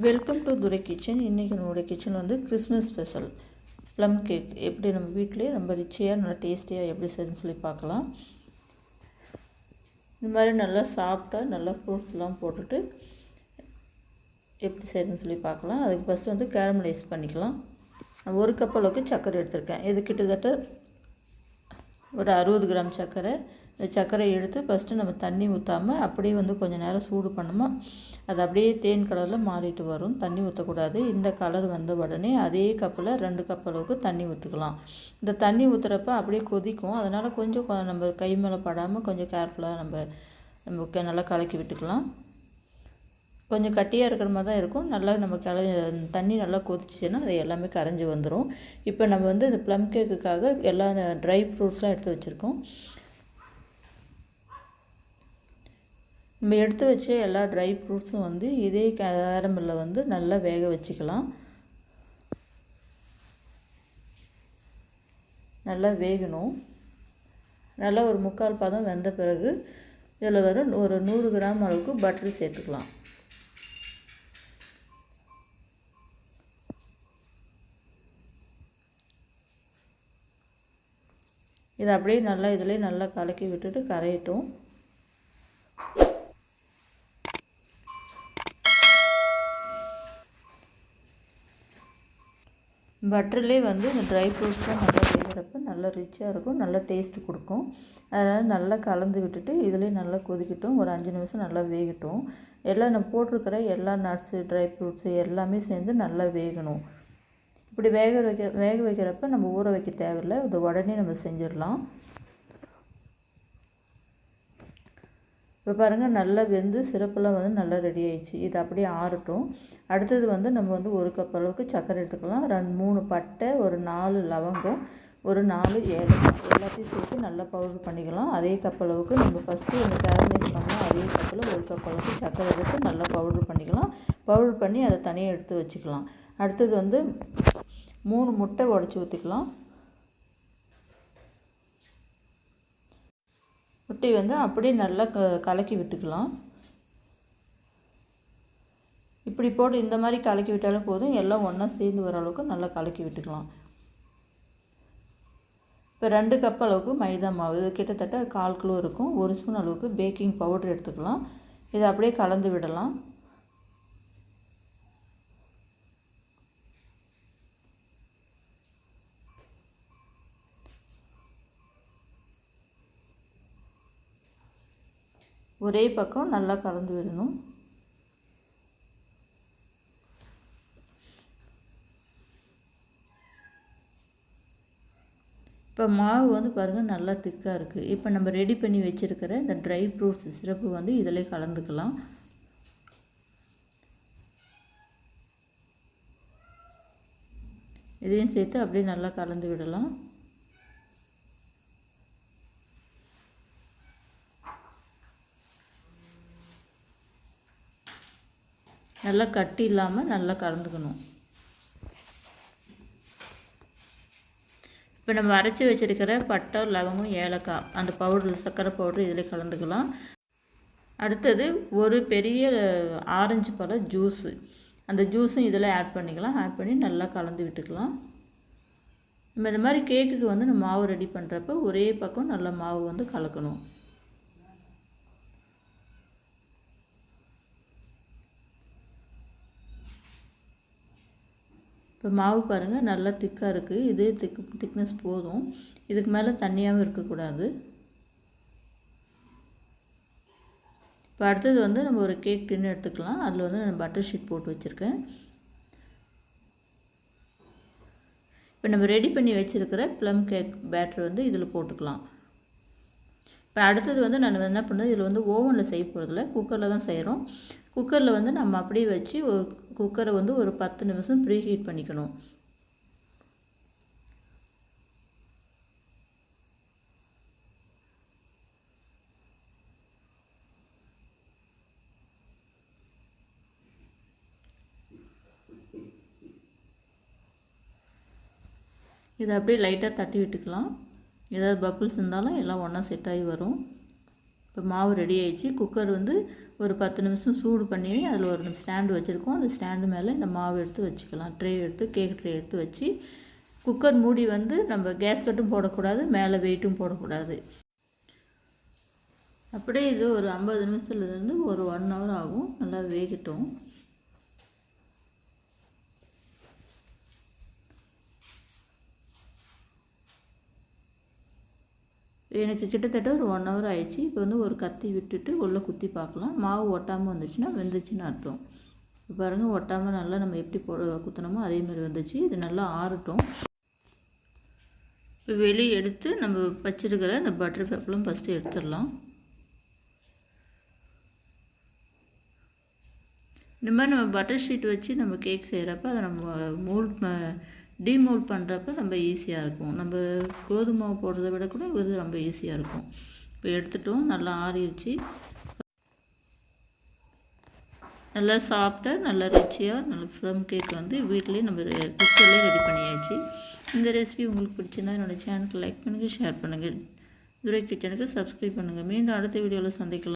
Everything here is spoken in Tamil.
வெல்கம் டு துரை கிச்சன் இன்றைக்கி நம்மளுடைய கிச்சன் வந்து கிறிஸ்மஸ் ஸ்பெஷல் ப்ளம் கேக் எப்படி நம்ம வீட்டிலே ரொம்ப ரிச்சியாக நல்லா டேஸ்டியாக எப்படி செய்யணும்னு சொல்லி பார்க்கலாம். இந்த மாதிரி நல்லா சாஃப்டாக நல்லா ஃப்ரூட்ஸ்லாம் போட்டுட்டு எப்படி செய்யணும்னு சொல்லி பார்க்கலாம். அதுக்கு ஃபஸ்ட்டு வந்து கேரமலைஸ் பண்ணிக்கலாம். நான் ஒரு கப் அளவுக்கு சர்க்கரை எடுத்திருக்கேன். இது கிட்டத்தட்ட ஒரு அறுபது கிராம் சர்க்கரை. இந்த சர்க்கரை எடுத்து ஃபஸ்ட்டு நம்ம தண்ணி ஊற்றாமல் அப்படியே வந்து கொஞ்சம் நேரம் சூடு பண்ணோமா அது அப்படியே தேன் கலரில் மாறிட்டு வரும். தண்ணி ஊற்றக்கூடாது இந்த கலர் வந்த உடனே அதே கப்பில் ரெண்டு கப் அளவுக்கு தண்ணி ஊற்றிக்கலாம் இந்த தண்ணி ஊற்றுறப்ப அப்படியே கொதிக்கும். அதனால் கொஞ்சம் கொ- நம்ம கை மேலே படாமல் கொஞ்சம் கேர்ஃபுல்லாக நம்ம நம்ம க- நல்லா கலக்கி விட்டுக்கலாம். கொஞ்சம் கட்டியாக இருக்கிற மாதிரி தான் இருக்கும். நல்லா நம்ம கல தண்ணி நல்லா கொதிச்சுன்னா அது எல்லாமே கரைஞ்சி வந்துடும் இப்போ நம்ம வந்து இந்த ப்ளம் கேக்குக்காக எல்லா ட்ரை ஃப்ரூட்ஸ்லாம் எடுத்து வச்சுருக்கோம். நம்ம எடுத்து வச்ச எல்லா ட்ரை ஃப்ரூட்ஸும் வந்து இதே கேரமில் வந்து நல்லா வேக வச்சுக்கலாம். நல்லா வேகணும். நல்லா ஒரு முக்கால் பதம் வெந்த பிறகு இதில் வர ஒரு நூறு கிராம் அளவுக்கு பட்டர் சேர்த்துக்கலாம். இதை அப்படியே நல்லா இதிலே நல்லா கலக்கி விட்டுட்டு கரையட்டும். பட்டர்லேயே வந்து இந்த ட்ரை ஃப்ரூட்ஸ்லாம் நல்லா வேகிறப்ப நல்லா ரிச்சாக இருக்கும் நல்லா டேஸ்ட் கொடுக்கும். அதனால் நல்லா கலந்து விட்டுட்டு இதுலேயே நல்லா கொதிக்கட்டும் ஒரு அஞ்சு நிமிஷம் நல்லா வேகட்டும். எல்லாம் நான் போட்டிருக்கிற எல்லா நட்ஸு ட்ரை ஃப்ரூட்ஸு எல்லாமே சேர்ந்து நல்லா வேகணும். இப்படி வேக வைக்க வேக வைக்கிறப்ப நம்ம ஊற வைக்க தேவையில்லை இது உடனே நம்ம செஞ்சிடலாம். இப்போ பாருங்கள் நல்லா வெந்து சிறப்பெல்லாம் வந்து நல்லா ரெடி ஆயிடுச்சு. இது அப்படியே ஆறட்டும். அடுத்தது வந்து நம்ம வந்து ஒரு கப் அளவுக்கு சர்க்கரை எடுத்துக்கலாம். ரெண்டு மூணு பட்டை ஒரு நாலு லவங்கம் ஒரு நாலு ஏலக்காய். எல்லாத்தையும் சேர்த்து நல்லா பவுடர் பண்ணிக்கலாம். அதே கப் அளவுக்கு நம்ம ஃபஸ்ட்டு இந்த கேரமலைஸ் பண்ணோம் அதே கப்பில் ஒரு கப் அளவுக்கு சர்க்கரை எடுத்து நல்லா பவுடர் பண்ணிக்கலாம். பவுடர் பண்ணி அதை தனியாக எடுத்து வச்சுக்கலாம். அடுத்தது வந்து மூணு முட்டை உடச்சி ஊற்றிக்கலாம் முட்டையை வந்து அப்படியே நல்லா க கலக்கி விட்டுக்கலாம். இப்படி போட்டு இந்த மாதிரி கலக்கி விட்டாலும் போதும். எல்லாம் ஒன்றா சேர்ந்து வர அளவுக்கு நல்லா கலக்கி விட்டுக்கலாம். இப்போ ரெண்டு கப் அளவுக்கு மைதா மாவு. இது கிட்டத்தட்ட கால் கிலோ இருக்கும். ஒரு ஸ்பூன் அளவுக்கு பேக்கிங் பவுடர் எடுத்துக்கலாம். இதை அப்படியே கலந்து விடலாம். ஒரே பக்கம் நல்லா கலந்து விடணும். இப்போ மாவு வந்து பாருங்கள் நல்லா திக்காக இருக்குது இப்போ நம்ம ரெடி பண்ணி வச்சுருக்கிற இந்த ட்ரை ஃப்ரூட்ஸ் சிரப்பு வந்து இதில் கலந்துக்கலாம். இதையும் சேர்த்து அப்படியே நல்லா கலந்து விடலாம். நல்லா கட்டி இல்லாமல் நல்லா கலந்துக்கணும். இப்போ நம்ம அரைச்சி வச்சுருக்கிற பட்டை லவங்கம் ஏலக்காய் அந்த பவுடர் சர்க்கரை பவுடர் இதில் கலந்துக்கலாம். அடுத்தது ஒரு பெரிய ஆரஞ்சு பழ ஜூஸு அந்த ஜூஸும் இதில் ஆட் பண்ணிக்கலாம். ஆட் பண்ணி நல்லா கலந்து விட்டுக்கலாம். நம்ம இந்த மாதிரி கேக்குக்கு வந்து நம்ம மாவு ரெடி பண்ணுறப்ப ஒரே பக்கம் நல்லா மாவு வந்து கலக்கணும். இப்போ மாவு பாருங்கள் நல்லா திக்காக இருக்குது இதே திக் திக்னஸ் போதும். இதுக்கு மேலே தண்ணியாகவும் இருக்கக்கூடாது. இப்போ அடுத்தது வந்து நம்ம ஒரு கேக் டின்னு எடுத்துக்கலாம். அதில் வந்து நான் பட்டர் ஷீட் போட்டு வச்சுருக்கேன். இப்போ நம்ம ரெடி பண்ணி வச்சுருக்கிற ப்ளம் கேக் பேட்டர் வந்து இதில் போட்டுக்கலாம். இப்போ அடுத்தது வந்து நான் என்ன பண்ணேன் இதில் வந்து ஓவனில் செய்ய போகிறதில்ல குக்கரில் தான் செய்கிறோம் குக்கரில் வந்து நம்ம அப்படியே வச்சு ஒரு குக்கரை வந்து ஒரு பத்து நிமிஷம் ப்ரீ ஹீட் பண்ணிக்கணும். இதை அப்படியே லைட்டாக தட்டி விட்டுக்கலாம். ஏதாவது பப்புள்ஸ் இருந்தாலும் எல்லாம் ஒன்றா செட் ஆகி வரும். இப்போ மாவு ரெடி ஆயிடுச்சு. குக்கர் வந்து ஒரு பத்து நிமிஷம் சூடு பண்ணி அதில் ஒரு ஸ்டாண்டு வச்சுருக்கோம். அந்த ஸ்டாண்டு மேலே இந்த மாவு எடுத்து வச்சுக்கலாம். ட்ரே எடுத்து கேக் ட்ரே எடுத்து வச்சு குக்கர் மூடி வந்து நம்ம கேஸ் கட்டும் போடக்கூடாது மேலே வெயிட்டும் போடக்கூடாது. அப்படியே இது ஒரு ஐம்பது நிமிஷத்துலேருந்து ஒரு ஒன் ஹவர் ஆகும். நல்லா வேகட்டும். எனக்கு கிட்டத்தட்ட ஒரு ஒன் ஹவர் ஆயிடுச்சு. இப்போ வந்து ஒரு கத்தி விட்டுட்டு உள்ளே குத்தி பார்க்கலாம். மாவு ஒட்டாமல் வந்துச்சுன்னா வெந்துச்சுன்னு அர்த்தம். இப்போ பாருங்கள் ஒட்டாமல் நல்லா நம்ம எப்படி போ குத்தினோமோ அதே மாதிரி வந்துச்சு. இது நல்லா ஆறட்டும். இப்போ வெளியே எடுத்து நம்ம வச்சிருக்கிற இந்த பட்டர் பேப்பரும் ஃபஸ்ட்டு எடுத்துடலாம். இந்த மாதிரி நம்ம பட்டர் ஷீட் வச்சு நம்ம கேக் செய்கிறப்ப அதை நம்ம மோல்ட் டிமோல்ட் பண்ணுறப்ப ரொம்ப ஈஸியாக இருக்கும். நம்ம கோதுமை போடுறத விட கூட இது ரொம்ப ஈஸியாக இருக்கும். இப்போ எடுத்துட்டோம். நல்லா ஆறிடுச்சு. நல்லா சாஃப்டாக நல்லா ரிச்சியாக நல்ல ஃப்ரம் கேக் வந்து வீட்டிலேயே நம்ம குக்கர்லேயே ரெடி பண்ணியாச்சு. இந்த ரெசிபி உங்களுக்கு பிடிச்சிருந்தா என்னோடய சேனலுக்கு லைக் பண்ணுங்கள் ஷேர் பண்ணுங்கள் துரை கிச்சனுக்கு சப்ஸ்கிரைப் பண்ணுங்கள் மீண்டும் அடுத்த வீடியோவில் சந்திக்கலாம்.